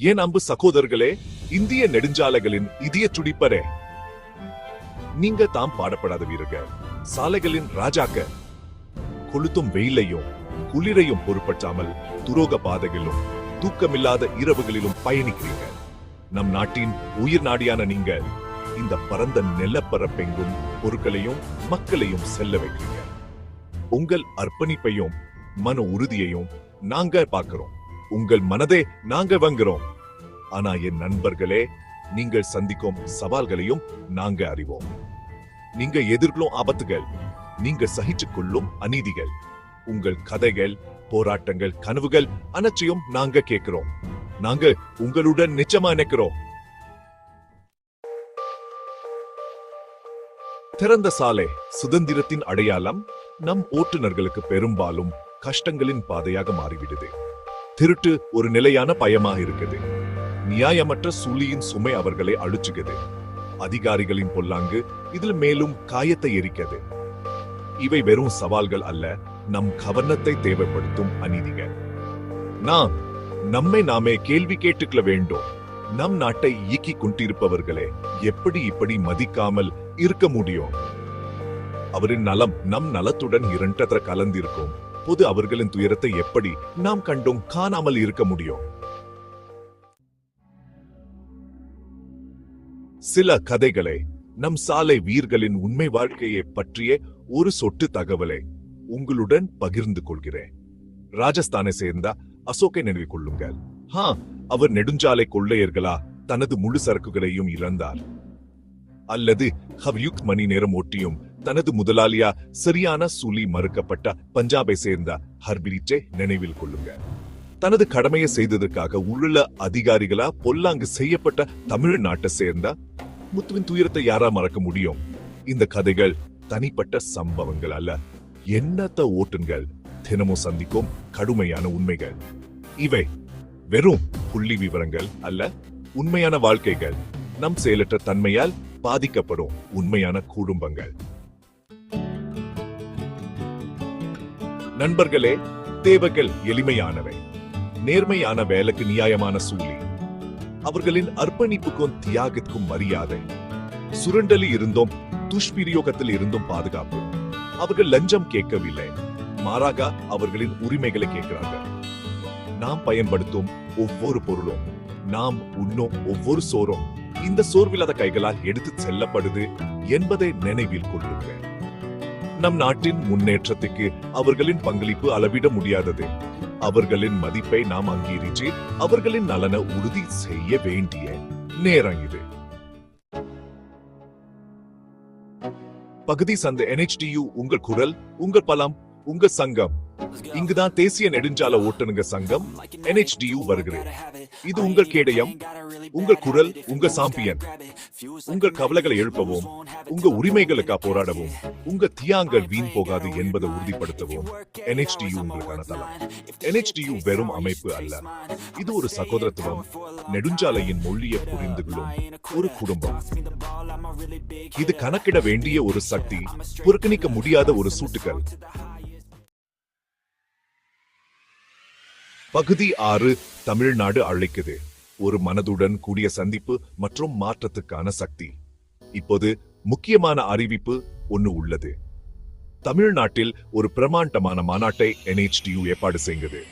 என் அன்பு சகோதரர்களே இந்திய நெடுஞ்சாலைகளின் இதய துடிப்பரே. நீங்க தாம் பாடப்படாத வீரர்கள். சாலைகளின் ராஜாக்க கொளுத்தும் வெயிலையும் குளிரையும் பொருட்படுத்தாமல் துரோக பாதைகளிலும் தூக்கமில்லாத இரவுகளிலும் பயணிக்கிறீங்க. நம் நாட்டின் உயிர் நாடியான நீங்க இந்த பரந்த நிலப்பரப்பெங்கும் பொருட்களையும் மக்களையும் செல்ல வைக்கிறீங்க. உங்கள் அர்ப்பணிப்பையும் மன உறுதியையும் நாங்க பார்க்கிறோம். உங்கள் மனதே நாங்க வாங்குறோம் ஆனா என் நண்பர்களே நீங்கள் சந்திக்கும் சவால்களையும் நாங்க அறிவோம். நீங்க எதிர்கொள்ளும் ஆபத்துகள் நீங்க சகிச்சுக் கொள்ளும் அநீதிகள் உங்கள் கதைகள் போராட்டங்கள் கனவுகள் அனைத்தையும் நாங்க கேட்கிறோம். நாங்க உங்களுடன் நிச்சயமா நினைக்கிறோம் திறந்த சாலை சுதந்திரத்தின் அடையாளம் நம் ஓட்டுநர்களுக்கு பெரும்பாலும் கஷ்டங்களின் பாதையாக மாறிவிடுது. திருட்டு ஒரு நிலையான பயமா இருக்குது. நியாயமற்ற சுழியின் சுமை அவர்களை அழுச்சுகிறது அதிகாரிகளின் பொல்லாங்கு இதில் மேலும் காயத்தை எரிக்கிறது இவை வெறும் சவால்கள் அல்ல நம் கவனத்தை தேவைப்படுத்தும் அநீதிகள். நாம் நம்மை நாமே கேள்வி கேட்டுக்கொள்ள வேண்டும். நம் நாட்டை இயக்கி கொண்டிருப்பவர்களே எப்படி இப்படி மதிக்காமல் இருக்க முடியும்? அவரின் நலம் நம் நலத்துடன் இரண்டற்ற கலந்திருக்கும். அப்போது அவர்களின் துயரத்தை எப்படி நாம் கண்டும் காணாமல் இருக்க முடியும்? சில கதைகளை நம் சாலை வீர்களின் உண்மை வாழ்க்கையை பற்றிய ஒரு சொட்டு தகவலை உங்களுடன் பகிர்ந்து கொள்கிறேன். ராஜஸ்தானை சேர்ந்த அசோக்கை நினைவு கொள்ளுங்கள். ஹா அவர் நெடுஞ்சாலை கொள்ளையர்களா? தனது முழு சரக்குகளையும் இழந்தார். அல்லது ஹவ்யுக் மணி நேரம் ஒட்டியும் தனது முதலாளியா சரியான சுழி மறுக்கப்பட்ட பஞ்சாபை சேர்ந்த ஹர்பிரிச்சை நினைவில் கொள்ளுங்க. தனது கடமையை செய்ததற்காக உள்ள அதிகாரிகளா பொல்லாங்கு செய்யப்பட்ட தமிழ்நாட்டை சேர்ந்த முத்துவின் துயரத்தை யாரா மறக்க முடியும்? இந்த கதைகள் தனிப்பட்ட சம்பவங்கள் அல்ல எண்ணத்த ஓட்டுங்கள். தினமும் சந்திக்கும் கடுமையான உண்மைகள். இவை வெறும் புள்ளி விவரங்கள் அல்ல உண்மையான வாழ்க்கைகள். நம் செயலற்ற தன்மையால் பாதிக்கப்படும் உண்மையான குடும்பங்கள். நண்பர்களே தேவைகள் எளிமையானவை. நேர்மையான வேலைக்கு நியாயமான சூழி அவர்களின் அர்ப்பணிப்புக்கும் தியாகத்துக்கும் மரியாதை. சுரண்டலி இருந்தும் துஷ்பிரயோகத்தில் இருந்தும் பாதுகாப்பு. அவர்கள் லஞ்சம் கேட்கவில்லை. மாறாக அவர்களின் உரிமைகளை கேட்கிறார்கள். நாம் பயன்படுத்தும் ஒவ்வொரு பொருளும் நாம் உண்ணும் ஒவ்வொரு சோறும் இந்த சோர்வில்லாத கைகளால் எடுத்து செல்லப்படுது என்பதை நினைவில் கொள்ளுங்கள். நம் நாட்டின் முன்னேற்றத்துக்கு அவர்களின் பங்களிப்பு அளவிட முடியாதது. அவர்களின் மதிப்பை நாம் அங்கீகரித்து அவர்களின் நலனை உறுதி செய்ய வேண்டிய நேரம் இது. பகுதி சந்தை என்ஹெச்டியு உங்கள் குரல் உங்கள் பலம் உங்க சங்கம். இங்குதான் தேசிய நெடுஞ்சால ஓட்டுநங்க சங்கம் NHTU வருகிறது. இது உங்கள் கேடயம் உங்கள் குரல் உங்க சாம்பியன். உங்கள் கவலைகளை எழுப்பவும் உங்க உரிமைகளுக்கா போராடவும் உங்க தியாங்கள் வீண் போகாது என்பதை உறுதிப்படுத்தவும். NHTU உங்களுக்கான தளம். NHTU வெறும் அமைப்பு அல்ல. இது ஒரு சகோதரத்துவம். நெடுஞ்சாலையின் மொழியை புரிந்து கொள்ளும் ஒரு குடும்பம். இது கணக்கிட வேண்டிய ஒரு சக்தி. புறக்கணிக்க முடியாத ஒரு சூட்டுக்கள். பகுதி ஆறு தமிழ்நாடு அழைக்குது. ஒரு மனதுடன் கூடிய சந்திப்பு மற்றும் மாற்றத்துக்கான சக்தி. இப்போது முக்கியமான அறிவிப்பு ஒன்னு உள்ளது. தமிழ்நாட்டில் ஒரு பிரமாண்டமான மாநாட்டை என்ஹெச்டியூ ஏற்பாடு செய்கிறது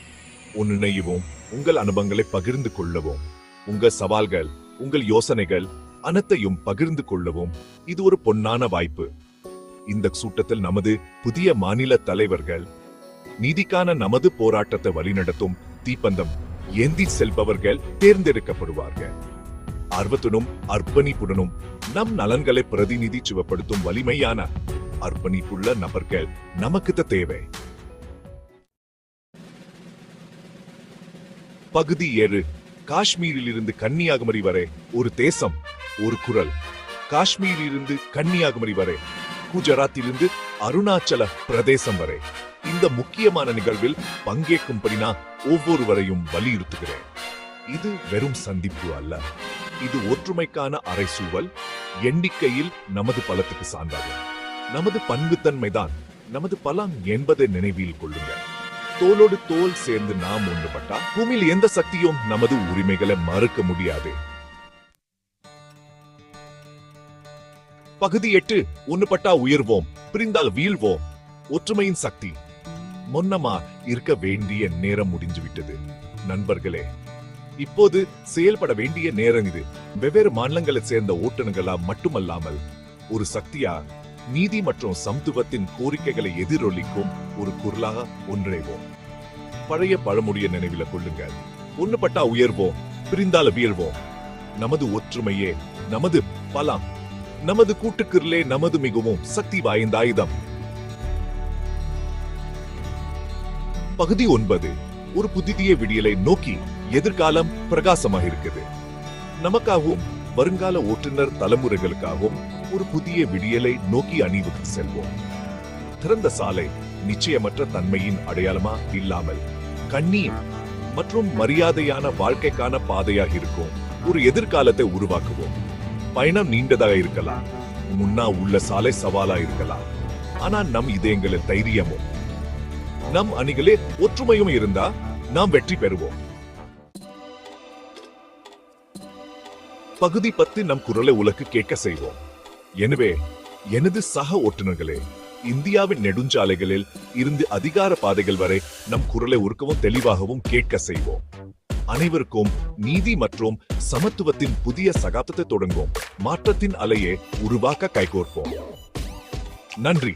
உன் நினைவும் உங்கள் அனுபவங்களை பகிர்ந்து கொள்ளவும் உங்க சவால்கள் உங்கள் யோசனைகள் அனைத்தையும் பகிர்ந்து கொள்ளவும் இது ஒரு பொன்னான வாய்ப்பு. இந்த கூட்டத்தில் நமது புதிய மாநில தலைவர்கள் நீதிக்கான நமது போராட்டத்தை வழிநடத்தும் தீப்பந்தம் ஏந்தி செல்பவர்கள் தேர்ந்தெடுக்கப்படுவார்கள். ஆர்வத்துடனும் அர்ப்பணிப்புடனும் நம் நலன்களை பிரதிநிதித்துவப்படுத்தும் வலிமையான அர்ப்பணிப்புள்ள நபர்கள் நமக்கு தேவை. பகுதி ஏழு காஷ்மீரிலிருந்து கன்னியாகுமரி வரை ஒரு தேசம் ஒரு குரல். காஷ்மீரிலிருந்து கன்னியாகுமரி வரை குஜராத்திலிருந்து அருணாச்சல பிரதேசம் வரை. இந்த முக்கியமான நிகழ்வில் பங்கேற்கும்படி நான் ஒவ்வொருவரையும் வலியுறுத்துகிறேன். இது வெறும் சந்திப்பு அல்ல. இது ஒற்றுமைக்கான அரை சூழல். எண்ணிக்கையில் நமது பலத்துக்கு சார்ந்தது நமது பன்முத்தன்மைதான் நமது பலம் என்பதை நினைவில் கொள்ளுங்க தோளோடு தோல் சேர்ந்து நாம் ஒன்றுபட்டா பூமியில் எந்த சக்தியும் நமது உரிமைகளை மறுக்க முடியாது. பகுதி எட்டு ஒன்றுபட்டா உயர்வோம் பிரிந்தால் வீழ்வோம். ஒற்றுமையின் சக்தி. முன்னமா இருக்க வேண்டிய நேரம் முடிஞ்சு விட்டது நண்பர்களே இப்போது செயல்பட வேண்டிய நேரம் இது. வெவ்வேறு மாநிலங்களை சேர்ந்த ஓட்டுநர்களா மட்டுமல்லாமல் ஒரு சக்தியா நீதி மற்றும் சமத்துவத்தின் கோரிக்கைகளை எதிரொலிக்கும் ஒரு குரலாக ஒன்றிணைவோம். பழைய பழமொழிய நினைவில கொள்ளுங்கள். ஒண்ணுபட்டா உயர்வோம் பிரிந்தால வீழ்வோம். நமது ஒற்றுமையே நமது பலம் நமது கூட்டுக்குள்ளே நமது மிகவும் சக்தி வாய்ந்த ஆயுதம். பகுதி ஒன்பது ஒரு புதிய விடியலை நோக்கி எதிர்காலம் பிரகாசமாக இருக்குது நமக்காகவும் வருங்கால ஓட்டுநர் தலைமுறைகளுக்காகவும் ஒரு புதிய விடியலை நோக்கி அணிவுக்கு செல்வோம். திறந்த சாலை நிச்சயமற்ற தன்மையின் அடையாளமா இல்லாமல் கண்ணீர் மற்றும் மரியாதையான வாழ்க்கைக்கான பாதையாக இருக்கும் ஒரு எதிர்காலத்தை உருவாக்குவோம். பயணம் நீண்டதாக இருக்கலாம் முன்னா உள்ள சாலை சவாலா இருக்கலாம். ஆனா நம் இதயங்களில் தைரியமும் நம் அணிகளே ஒற்றுமையும் இருந்தா நாம் வெற்றி பெறுவோம். பகுதி பத்து நம் குரலை உலக்கு கேட்க செய்வோம். எனவே எனது சக ஓட்டுநர்களே இந்தியாவின் நெடுஞ்சாலைகளில் இருந்து அதிகார பாதைகள் வரை நம் குரலை உருக்கவும் தெளிவாகவும் கேட்க செய்வோம். அனைவருக்கும் நீதி மற்றும் சமத்துவத்தின் புதிய சகாப்தத்தை தொடங்கும் மாற்றத்தின் அலையை உருவாக்க கைகோர்ப்போம். நன்றி.